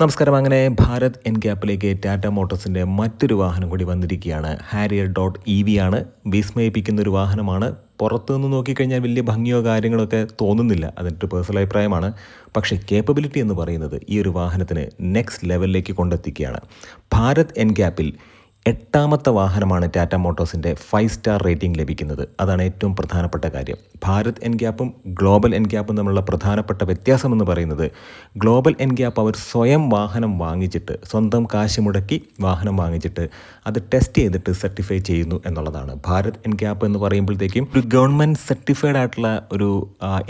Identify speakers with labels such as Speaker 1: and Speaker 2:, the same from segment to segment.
Speaker 1: നമസ്കാരം. അങ്ങനെ ഭാരത് എൻ ക്യാപ്പിലേക്ക് ടാറ്റ മോട്ടോഴ്സിന്റെ മറ്റൊരു വാഹനം കൂടി വന്നിരിക്കുകയാണ്. ഹാരിയർ ഡോട്ട് ഇ വി ആണ്. വിസ്മയിപ്പിക്കുന്ന ഒരു വാഹനമാണ്. പുറത്തു നിന്ന് നോക്കിക്കഴിഞ്ഞാൽ വലിയ ഭംഗിയോ കാര്യങ്ങളൊക്കെ തോന്നുന്നില്ല. അതിന്റെ പേഴ്സണൽ അഭിപ്രായമാണ്. പക്ഷേ കേപ്പബിലിറ്റി എന്ന് പറയുന്നത് ഈ ഒരു വാഹനത്തിന് നെക്സ്റ്റ് ലെവലിലേക്ക് കൊണ്ടെത്തിക്കുകയാണ്. ഭാരത് എൻ ക്യാപ്പിൽ എട്ടാമത്തെ വാഹനമാണ് ടാറ്റ മോട്ടോഴ്സിന്റെ ഫൈവ് സ്റ്റാർ റേറ്റിംഗ് ലഭിക്കുന്നത്. അതാണ് ഏറ്റവും പ്രധാനപ്പെട്ട കാര്യം. ഭാരത് എൻഗ്യാപ്പും ഗ്ലോബൽ എൻഗ്യാപ്പും തമ്മിലുള്ള പ്രധാനപ്പെട്ട വ്യത്യാസം എന്ന് പറയുന്നത് ഗ്ലോബൽ എൻഗ്യാപ്പ് അവർ സ്വയം വാഹനം വാങ്ങിച്ചിട്ട് സ്വന്തം കാശ് മുടക്കി വാഹനം വാങ്ങിച്ചിട്ട് അത് ടെസ്റ്റ് ചെയ്തിട്ട് സർട്ടിഫൈ ചെയ്യുന്നു എന്നുള്ളതാണ്. ഭാരത് എൻഗ്യാപ്പ് എന്ന് പറയുമ്പോഴത്തേക്കും ഒരു ഗവൺമെന്റ് സർട്ടിഫൈഡ് ആയിട്ടുള്ള ഒരു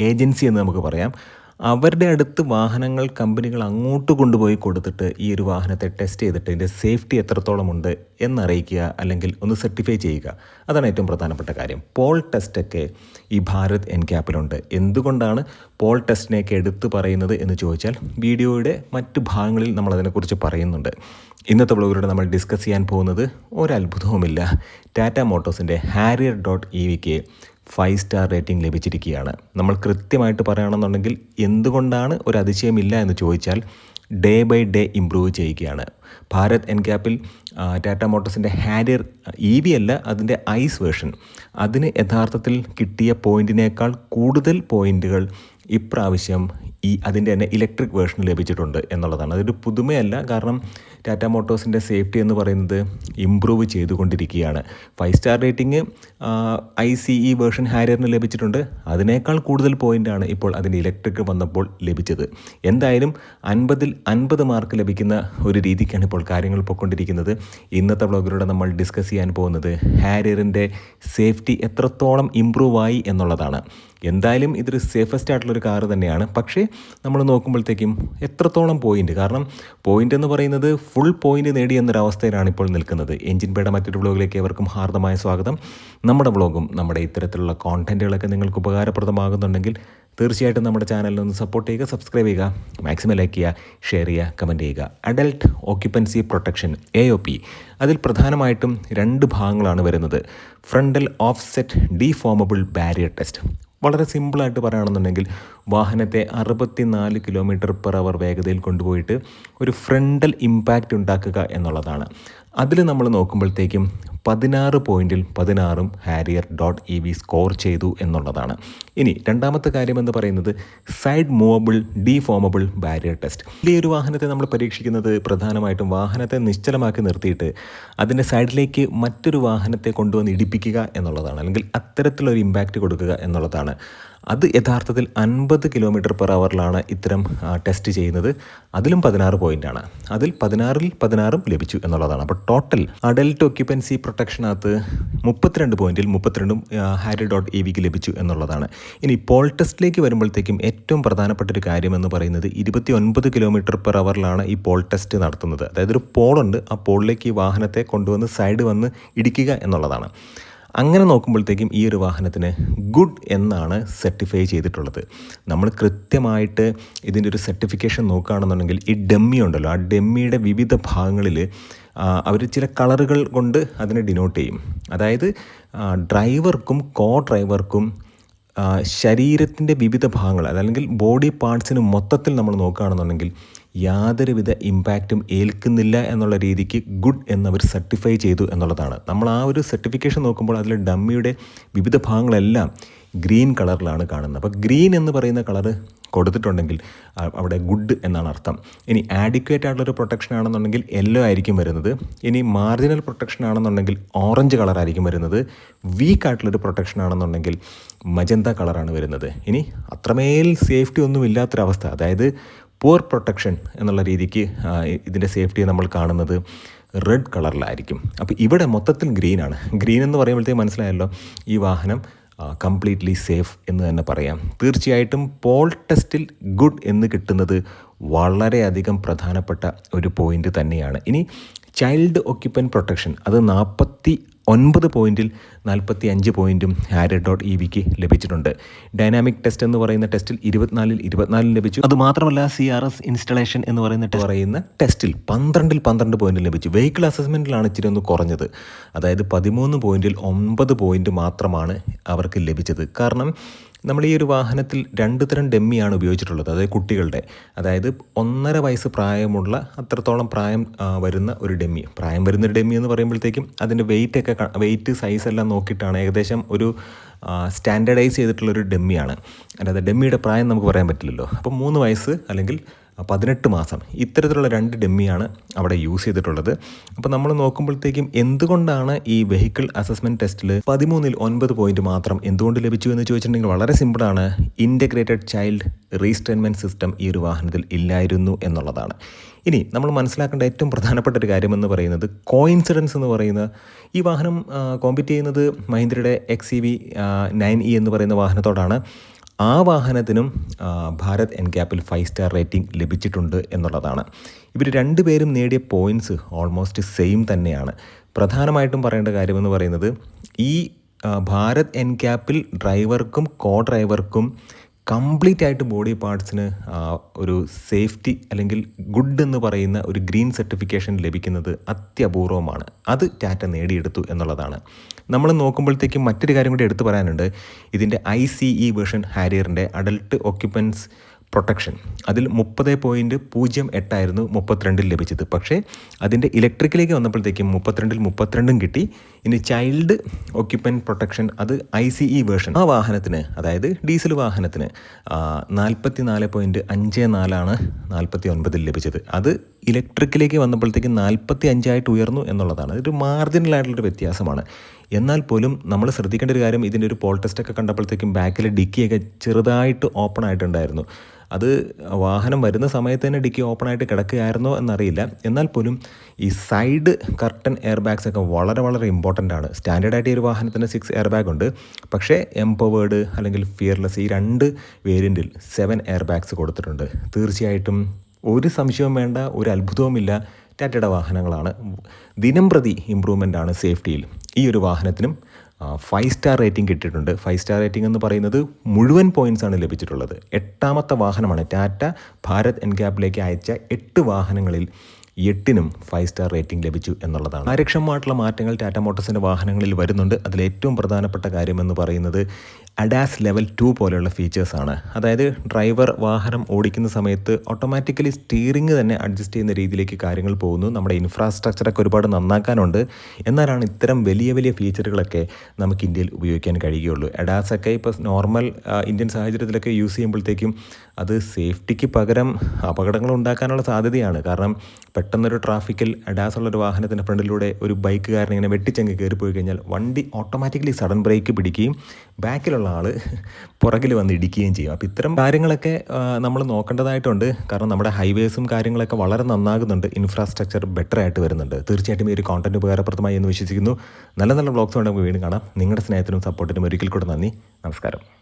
Speaker 1: ഏജൻസി എന്ന് നമുക്ക് പറയാം. അവരുടെ അടുത്ത് വാഹനങ്ങൾ കമ്പനികൾ അങ്ങോട്ട് കൊണ്ടുപോയി കൊടുത്തിട്ട് ഈ ഒരു വാഹനത്തെ ടെസ്റ്റ് ചെയ്തിട്ട് ഇതിന്റെ സേഫ്റ്റി എത്രത്തോളം ഉണ്ട് എന്നറിയിക്കുക അല്ലെങ്കിൽ ഒന്ന് സർട്ടിഫൈ ചെയ്യുക. അതാണ് ഏറ്റവും പ്രധാനപ്പെട്ട കാര്യം. പോൾ ടെസ്റ്റൊക്കെ ഈ ഭാരത് എൻ ക്യാപ്പിലുണ്ട് എന്തുകൊണ്ടാണ് പോൾ ടെസ്റ്റിനെയൊക്കെ എടുത്തു പറയുന്നത് എന്ന് ചോദിച്ചാൽ വീഡിയോയുടെ മറ്റു ഭാഗങ്ങളിൽ നമ്മൾ അതിനെക്കുറിച്ച് പറയുന്നുണ്ട്. ഇന്നത്തെ ബ്ലോഗിലൂടെ നമ്മൾ ഡിസ്കസ് ചെയ്യാൻ പോകുന്നത് ഒരത്ഭുതവുമില്ല. ടാറ്റ മോട്ടോഴ്സിന്റെ ഹാരിയർ ഡോട്ട് ഇ വിക്ക് ഫൈവ് സ്റ്റാർ റേറ്റിംഗ് ലഭിച്ചിരിക്കുകയാണ്. നമ്മൾ കൃത്യമായിട്ട് പറയുകയാണെന്നുണ്ടെങ്കിൽ എന്തുകൊണ്ടാണ് ഒരു അതിശയമില്ല എന്ന് ചോദിച്ചാൽ ഡേ ബൈ ഡേ ഇമ്പ്രൂവ് ചെയ്യുകയാണ്. ഭാരത് എൻ ക്യാപ്പിൽ ടാറ്റ മോട്ടോഴ്സിന്റെ ഹാരിയർ ഇ വി അല്ല അതിന്റെ ഐസ് വേർഷൻ. അതിന് യഥാർത്ഥത്തിൽ കിട്ടിയ പോയിന്റിനേക്കാൾ കൂടുതൽ പോയിന്റുകൾ ഇപ്രാവശ്യം ഈ അതിന്റെ തന്നെ ഇലക്ട്രിക് വേർഷൻ ലഭിച്ചിട്ടുണ്ട് എന്നുള്ളതാണ്. അതൊരു പുതുമയല്ല കാരണം ടാറ്റ മോട്ടോഴ്സിന്റെ സേഫ്റ്റി എന്ന് പറയുന്നത് ഇമ്പ്രൂവ് ചെയ്തുകൊണ്ടിരിക്കുകയാണ്. Five star rating I C E version ഹാരിയറിന് ലഭിച്ചിട്ടുണ്ട്. അതിനേക്കാൾ കൂടുതൽ പോയിന്റാണ് ഇപ്പോൾ അതിന് ഇലക്ട്രിക് വന്നപ്പോൾ ലഭിച്ചത്. എന്തായാലും അൻപതിൽ അൻപത് മാർക്ക് ലഭിക്കുന്ന ഒരു രീതിക്കാണ് ഇപ്പോൾ കാര്യങ്ങൾ പോയിക്കൊണ്ടിരിക്കുന്നത്. ഇന്നത്തെ വ്ളോഗിലൂടെ നമ്മൾ ഡിസ്കസ് ചെയ്യാൻ പോകുന്നത് ഹാരിയറിന്റെ സേഫ്റ്റി എത്രത്തോളം ഇമ്പ്രൂവ് ആയി എന്നുള്ളതാണ്. എന്തായാലും ഇതൊരു സേഫസ്റ്റ് ആയിട്ടുള്ളൊരു കാറ് തന്നെയാണ്. പക്ഷേ നമ്മൾ നോക്കുമ്പോഴത്തേക്കും എത്രത്തോളം പോയിന്റ് കാരണം പോയിന്റ് എന്ന് പറയുന്നത് ഫുൾ പോയിന്റ് നേടി എന്നൊരവസ്ഥയിലാണ് ഇപ്പോൾ നിൽക്കുന്നത്. എഞ്ചിൻ പേട മറ്റൊരു വ്ളോഗിലേക്ക് എവർക്കും ഹാർദമായ സ്വാഗതം. നമ്മുടെ വ്ളോഗും നമ്മുടെ ഇത്തരത്തിലുള്ള കോണ്ടന്റുകളൊക്കെ നിങ്ങൾക്ക് ഉപകാരപ്രദമാകുന്നുണ്ടെങ്കിൽ തീർച്ചയായിട്ടും നമ്മുടെ ചാനലിൽ ഒന്ന് സപ്പോർട്ട് ചെയ്യുക സബ്സ്ക്രൈബ് ചെയ്യുക മാക്സിമം ലൈക്ക് ചെയ്യുക ഷെയർ ചെയ്യുക കമന്റ് ചെയ്യുക. Adult occupancy protection A O P അതിൽ പ്രധാനമായിട്ടും രണ്ട് ഭാഗങ്ങളാണ് വരുന്നത്. Frontal offset deformable barrier test വളരെ സിമ്പിളായിട്ട് പറയുകയാണെന്നുണ്ടെങ്കിൽ വാഹനത്തെ അറുപത്തിനാല് കിലോമീറ്റർ പെർ അവർ വേഗതയിൽ കൊണ്ടുപോയിട്ട് ഒരു ഫ്രണ്ടൽ ഇമ്പാക്റ്റ് ഉണ്ടാക്കുക എന്നുള്ളതാണ്. അതിൽ നമ്മൾ നോക്കുമ്പോഴത്തേക്കും പതിനാറ് പോയിന്റിൽ പതിനാറും Harrier dot E V score ചെയ്തു എന്നുള്ളതാണ്. ഇനി രണ്ടാമത്തെ കാര്യം എന്ന് പറയുന്നത് side movable deformable barrier test. ഈ ഒരു വാഹനത്തെ നമ്മൾ പരീക്ഷിക്കുന്നത് പ്രധാനമായിട്ടും വാഹനത്തെ നിശ്ചലമാക്കി നിർത്തിയിട്ട് അതിന്റെ സൈഡിലേക്ക് മറ്റൊരു വാഹനത്തെ കൊണ്ടുവന്ന് ഇടിപ്പിക്കുക എന്നുള്ളതാണ്. അല്ലെങ്കിൽ അത്തരത്തിലൊരു ഇമ്പാക്റ്റ് കൊടുക്കുക എന്നുള്ളതാണ്. അത് യഥാർത്ഥത്തിൽ അൻപത് കിലോമീറ്റർ പെർ അവറിലാണ് ഇത്തരം ടെസ്റ്റ് ചെയ്യുന്നത്. അതിലും പതിനാറ് പോയിന്റാണ് അതിൽ പതിനാറിൽ പതിനാറും ലഭിച്ചു എന്നുള്ളതാണ്. അപ്പോൾ ടോട്ടൽ അഡൽട്ട് ഒക്യുപ്പൻസി പ്രൊട്ടക്ഷനകത്ത് മുപ്പത്തിരണ്ട് പോയിന്റിൽ മുപ്പത്തിരണ്ടും ഹാരി ഡോട്ട് ഇ വിക്ക് ലഭിച്ചു എന്നുള്ളതാണ്. ഇനി പോൾ ടെസ്റ്റിലേക്ക് വരുമ്പോഴത്തേക്കും ഏറ്റവും പ്രധാനപ്പെട്ട ഒരു കാര്യം എന്ന് പറയുന്നത് ഇരുപത്തി ഒൻപത് കിലോമീറ്റർ പെർ അവറിലാണ് ഈ പോൾ ടെസ്റ്റ് നടത്തുന്നത്. അതായത് ഒരു പോളുണ്ട് ആ പോളിലേക്ക് ഈ വാഹനത്തെ കൊണ്ടുവന്ന് സൈഡ് വന്ന് ഇടിക്കുക എന്നുള്ളതാണ്. അങ്ങനെ നോക്കുമ്പോഴത്തേക്കും ഈ ഒരു വാഹനത്തിന് ഗുഡ് എന്നാണ് സർട്ടിഫൈ ചെയ്തിട്ടുള്ളത്. നമ്മൾ കൃത്യമായിട്ട് ഇതിന്റെ ഒരു സർട്ടിഫിക്കേഷൻ നോക്കുകയാണെന്നുണ്ടെങ്കിൽ ഈ ഡെമ്മി ഉണ്ടല്ലോ. ആ ഡെമ്മിയുടെ വിവിധ ഭാഗങ്ങളിൽ അവർ ചില കളറുകൾ കൊണ്ട് അതിനെ ഡിനോട്ട് ചെയ്യും. അതായത് ഡ്രൈവർക്കും കോ ഡ്രൈവർക്കും ശരീരത്തിന്റെ വിവിധ ഭാഗങ്ങൾ അതല്ലെങ്കിൽ ബോഡി പാർട്സിന് മൊത്തത്തിൽ നമ്മൾ നോക്കുകയാണെന്നുണ്ടെങ്കിൽ യാതൊരുവിധ ഇമ്പാക്റ്റും ഏൽക്കുന്നില്ല എന്നുള്ള രീതിക്ക് ഗുഡ് എന്നവർ സർട്ടിഫൈ ചെയ്തു എന്നുള്ളതാണ്. നമ്മൾ ആ ഒരു സർട്ടിഫിക്കേഷൻ നോക്കുമ്പോൾ അതിൽ ഡമ്മിയുടെ വിവിധ ഭാഗങ്ങളെല്ലാം ഗ്രീൻ കളറിലാണ് കാണുന്നത്. അപ്പോൾ ഗ്രീൻ എന്ന് പറയുന്ന കളർ കൊടുത്തിട്ടുണ്ടെങ്കിൽ അവിടെ ഗുഡ് എന്നാണ് അർത്ഥം. ഇനി ആഡിക്വേറ്റ് ആയിട്ടുള്ളൊരു പ്രൊട്ടക്ഷൻ ആണെന്നുണ്ടെങ്കിൽ യെല്ലോ ആയിരിക്കും വരുന്നത്. ഇനി മാർജിനൽ പ്രൊട്ടക്ഷൻ ആണെന്നുണ്ടെങ്കിൽ ഓറഞ്ച് കളറായിരിക്കും വരുന്നത്. വീക്ക് ആയിട്ടുള്ളൊരു പ്രൊട്ടക്ഷൻ ആണെന്നുണ്ടെങ്കിൽ മജന്ത കളറാണ് വരുന്നത്. ഇനി അത്രമേൽ സേഫ്റ്റി ഒന്നും ഇല്ലാത്തൊരവസ്ഥ അതായത് പുവർ പ്രൊട്ടക്ഷൻ എന്നുള്ള രീതിക്ക് ഇതിന്റെ സേഫ്റ്റിയെ നമ്മൾ കാണുന്നത് റെഡ് കളറിലായിരിക്കും അപ്പോൾ ഇവിടെ മൊത്തത്തിൽ ഗ്രീനാണ് ഗ്രീൻ എന്ന് പറയുമ്പോഴത്തേക്ക് മനസ്സിലായല്ലോ ഈ വാഹനം കംപ്ലീറ്റ്ലി സേഫ് എന്ന് തന്നെ പറയാം. തീർച്ചയായിട്ടും പോൾ ടെസ്റ്റിൽ ഗുഡ് എന്ന് കിട്ടുന്നത് വളരെയധികം പ്രധാനപ്പെട്ട ഒരു പോയിന്റ് തന്നെയാണ്. ഇനി ചൈൽഡ് ഒക്യുപ്പൻ പ്രൊട്ടക്ഷൻ അത് നാൽപ്പത്തി ഒൻപത് പോയിന്റിൽ നാൽപ്പത്തി അഞ്ച് പോയിന്റും ഹാരി ഡോട്ട് ഇ വിക്ക് ലഭിച്ചിട്ടുണ്ട്. ഡൈനാമിക് ടെസ്റ്റ് എന്ന് പറയുന്ന ടെസ്റ്റിൽ ഇരുപത്തിനാലിൽ ഇരുപത്തിനാലിൽ ലഭിച്ചു. അത് മാത്രമല്ല സി ആർ എസ് ഇൻസ്റ്റലേഷൻ എന്ന് പറയുന്ന പറയുന്ന ടെസ്റ്റിൽ പന്ത്രണ്ടിൽ പന്ത്രണ്ട് പോയിന്റ് ലഭിച്ചു. വെഹിക്കിൾ അസസ്മെന്റിലാണ് ഇച്ചിരി ഒന്ന് കുറഞ്ഞത്. അതായത് പതിമൂന്ന് പോയിന്റിൽ ഒമ്പത് പോയിന്റ് മാത്രമാണ് അവർക്ക് ലഭിച്ചത്. കാരണം നമ്മൾ ഈ ഒരു വാഹനത്തിൽ രണ്ട് തരം ഡെമ്മിയാണ് ഉപയോഗിച്ചിട്ടുള്ളത്. അതായത് കുട്ടികളുടെ. അതായത് ഒന്നര വയസ്സ് പ്രായമുള്ള അത്രത്തോളം പ്രായം വരുന്ന ഒരു ഡെമ്മി. പ്രായം വരുന്ന ഒരു ഡെമ്മി എന്ന് പറയുമ്പോഴത്തേക്കും അതിന്റെ വെയിറ്റ് ഒക്കെ വെയിറ്റ് സൈസ് എല്ലാം നോക്കിയിട്ടാണ് ഏകദേശം ഒരു സ്റ്റാൻഡർഡൈസ് ചെയ്തിട്ടുള്ളൊരു ഡെമ്മിയാണ്. അല്ലാതെ ഡെമ്മിയുടെ പ്രായം നമുക്ക് പറയാൻ പറ്റില്ലല്ലോ. അപ്പോൾ മൂന്ന് വയസ്സ് അല്ലെങ്കിൽ പതിനെട്ട് മാസം ഇത്തരത്തിലുള്ള രണ്ട് ഡെമ്മിയാണ് അവിടെ യൂസ് ചെയ്തിട്ടുള്ളത്. അപ്പോൾ നമ്മൾ നോക്കുമ്പോഴത്തേക്കും എന്തുകൊണ്ടാണ് ഈ വെഹിക്കിൾ അസസ്മെന്റ് ടെസ്റ്റിൽ പതിമൂന്നിൽ ഒൻപത് പോയിന്റ് മാത്രം എന്തുകൊണ്ട് ലഭിച്ചു എന്ന് ചോദിച്ചിട്ടുണ്ടെങ്കിൽ വളരെ സിമ്പിളാണ്. ഇന്റഗ്രേറ്റഡ് ചൈൽഡ് റീസ്റ്റെയിൻമെന്റ് സിസ്റ്റം ഈ ഒരു വാഹനത്തിൽ ഇല്ലായിരുന്നു എന്നുള്ളതാണ്. ഇനി നമ്മൾ മനസ്സിലാക്കേണ്ട ഏറ്റവും പ്രധാനപ്പെട്ട ഒരു കാര്യം എന്ന് പറയുന്നത് കോയിൻസിഡൻസ് എന്ന് പറയുന്ന ഈ വാഹനം കോമ്പീറ്റ് ചെയ്യുന്നത് മഹീന്ദ്രയുടെ X E V nine E എന്ന് പറയുന്ന വാഹനത്തോടാണ്. ആ വാഹനത്തിനും ഭാരത് എൻ ക്യാപ്പിൽ ഫൈവ് സ്റ്റാർ റേറ്റിംഗ് ലഭിച്ചിട്ടുണ്ട് എന്നുള്ളതാണ്. ഇവർ രണ്ടുപേരും നേടിയ പോയിന്റ്സ് ഓൾമോസ്റ്റ് സെയിം തന്നെയാണ്. പ്രധാനമായിട്ടും പറയേണ്ട കാര്യമെന്ന് പറയുന്നത് ഈ ഭാരത് എൻ ക്യാപ്പിൽ ഡ്രൈവർക്കും കോ ഡ്രൈവർക്കും കംപ്ലീറ്റ് ആയിട്ട് ബോഡി പാർട്സിന് ഒരു സേഫ്റ്റി അല്ലെങ്കിൽ ഗുഡ് എന്ന് പറയുന്ന ഒരു ഗ്രീൻ സർട്ടിഫിക്കേഷൻ ലഭിക്കുന്നത് അത്യപൂർവമാണ്. അത് ടാറ്റ നേടിയെടുത്തു എന്നുള്ളതാണ്. നമ്മൾ നോക്കുമ്പോഴത്തേക്കും മറ്റൊരു കാര്യം കൂടി എടുത്തു പറയാനുണ്ട്. ഇതിന്റെ ഐ സി ഇ വേർഷൻ ഹാരിയറിന്റെ അഡൽട്ട് ഓക്യുപ്പൻസ് പ്രൊട്ടക്ഷൻ. അതിൽ മുപ്പത് പോയിന്റ് പൂജ്യം എട്ടായിരുന്നു മുപ്പത്തിരണ്ടിൽ ലഭിച്ചത്. പക്ഷേ അതിന്റെ ഇലക്ട്രിക്കിലേക്ക് വന്നപ്പോഴത്തേക്കും മുപ്പത്തിരണ്ടിൽ മുപ്പത്തിരണ്ടും കിട്ടി. ഇനി ചൈൽഡ് ഓക്യുപ്പൻ പ്രൊട്ടക്ഷൻ അത് ഐ സി ഇ വേർഷൻ. ആ വാഹനത്തിന് അതായത് ഡീസൽ വാഹനത്തിന് നാൽപ്പത്തി നാല് പോയിന്റ് അഞ്ച് നാലാണ് നാൽപ്പത്തി ഒൻപതിൽ ലഭിച്ചത്. അത് ഇലക്ട്രിക്കിലേക്ക് വന്നപ്പോഴത്തേക്കും നാൽപ്പത്തി അഞ്ചായിട്ട് ഉയർന്നു എന്നുള്ളതാണ്. ഇതൊരു മാർജിനലായിട്ടുള്ളൊരു വ്യത്യാസമാണ്. എന്നാൽ പോലും നമ്മൾ ശ്രദ്ധിക്കേണ്ട ഒരു കാര്യം ഇതിന്റെ ഒരു പോൾ ടെസ്റ്റൊക്കെ കണ്ടപ്പോഴത്തേക്കും ബാക്കിലെ ഡിക്കിയൊക്കെ ചെറുതായിട്ട് ഓപ്പൺ ആയിട്ടുണ്ടായിരുന്നു. അത് വാഹനം വരുന്ന സമയത്ത് തന്നെ ഡിക്കി ഓപ്പൺ ആയിട്ട് കിടക്കുകയായിരുന്നോ എന്നറിയില്ല. എന്നാൽ പോലും ഈ സൈഡ് കർട്ടൻ എയർ ബാഗ്സ് ഒക്കെ വളരെ വളരെ ഇമ്പോർട്ടന്റ് ആണ്. സ്റ്റാൻഡേർഡ് ആയിട്ട് ഈ ഒരു വാഹനത്തിന് സിക്സ് എയർ ബാഗ് ഉണ്ട്. പക്ഷേ എംപവേർഡ് അല്ലെങ്കിൽ ഫിയർലെസ് ഈ രണ്ട് വേരിയന്റിൽ സെവൻ എയർ ബാഗ്സ് കൊടുത്തിട്ടുണ്ട്. തീർച്ചയായിട്ടും ഒരു സംശയവും വേണ്ട ഒരു അത്ഭുതവുമില്ല. ടാറ്റയുടെ വാഹനങ്ങളാണ്. ദിനം പ്രതി ഇമ്പ്രൂവ്മെന്റ് ആണ് സേഫ്റ്റിയിൽ ഈ ഒരു വാഹനത്തിനും. ഫൈവ് സ്റ്റാർ റേറ്റിംഗ് കിട്ടിയിട്ടുണ്ട്. ഫൈവ് സ്റ്റാർ റേറ്റിംഗ് എന്ന് പറയുന്നത് മുഴുവൻ പോയിന്റ്സ് ആണ് ലഭിച്ചിട്ടുള്ളത്. എട്ടാമത്തെ വാഹനമാണ് ടാറ്റ ഭാരത് എൻക്യാപ്പിലേക്ക് അയച്ച എട്ട് വാഹനങ്ങളിൽ എട്ടിനും ഫൈവ് സ്റ്റാർ റേറ്റിംഗ് ലഭിച്ചു എന്നുള്ളതാണ്. കാര്യക്ഷമമായിട്ടുള്ള മാറ്റങ്ങൾ ടാറ്റ മോട്ടോഴ്സിന്റെ വാഹനങ്ങളിൽ വരുന്നുണ്ട്. അതിൽ ഏറ്റവും പ്രധാനപ്പെട്ട കാര്യമെന്ന് പറയുന്നത് അഡാസ് ലെവൽ ടു പോലെയുള്ള ഫീച്ചേഴ്സാണ് അതായത് ഡ്രൈവർ വാഹനം ഓടിക്കുന്ന സമയത്ത് ഓട്ടോമാറ്റിക്കലി സ്റ്റീറിംഗ് തന്നെ അഡ്ജസ്റ്റ് ചെയ്യുന്ന രീതിയിലേക്ക് കാര്യങ്ങൾ പോകുന്നു. നമ്മുടെ ഇൻഫ്രാസ്ട്രക്ചറൊക്കെ ഒരുപാട് നന്നാക്കാനുണ്ട്. എന്നാലാണ് ഇത്തരം വലിയ വലിയ ഫീച്ചറുകളൊക്കെ നമുക്ക് ഇന്ത്യയിൽ ഉപയോഗിക്കാൻ കഴിയുകയുള്ളൂ. അഡാസ് ഒക്കെ ഇപ്പോൾ നോർമൽ ഇന്ത്യൻ സാഹചര്യത്തിലൊക്കെ യൂസ് ചെയ്യുമ്പോഴത്തേക്കും അത് സേഫ്റ്റിക്ക് പകരം അപകടങ്ങൾ ഉണ്ടാക്കാനുള്ള സാധ്യതയാണ്. കാരണം പെട്ടെന്നൊരു ട്രാഫിക്കിൽ അഡാസ് ഒരു വാഹനത്തിന്റെ ഫ്രണ്ടിലൂടെ ഒരു ബൈക്കുകാരൻ ഇങ്ങനെ വെട്ടിച്ചങ്ങ് കയറിപ്പോയി പോയി കഴിഞ്ഞാൽ വണ്ടി ഓട്ടോമാറ്റിക്കലി സഡൻ ബ്രേക്ക് പിടിക്കുകയും ബാക്കിലുള്ള ആൾ പുറകിൽ വന്ന് ഇടിക്കുകയും ചെയ്യും. അപ്പോൾ ഇത്തരം കാര്യങ്ങളൊക്കെ നമ്മൾ നോക്കേണ്ടതായിട്ടുണ്ട്. കാരണം നമ്മുടെ ഹൈവേസും കാര്യങ്ങളൊക്കെ വളരെ നന്നാകുന്നുണ്ട്. ഇൻഫ്രാസ്ട്രക്ചർ ബെറ്റർ ആയിട്ട് വരുന്നുണ്ട്. തീർച്ചയായിട്ടും ഈ ഒരു കോണ്ടന്റ് ഉപകാരപ്രദമായി എന്ന് വിശ്വസിക്കുന്നു. നല്ല നല്ല ബ്ലോഗ്സ് നമുക്ക് വീണ്ടും കാണാം. നിങ്ങളുടെ സ്നേഹത്തിനും സപ്പോർട്ടിനും ഒരിക്കൽ കൂടെ നന്ദി. നമസ്കാരം.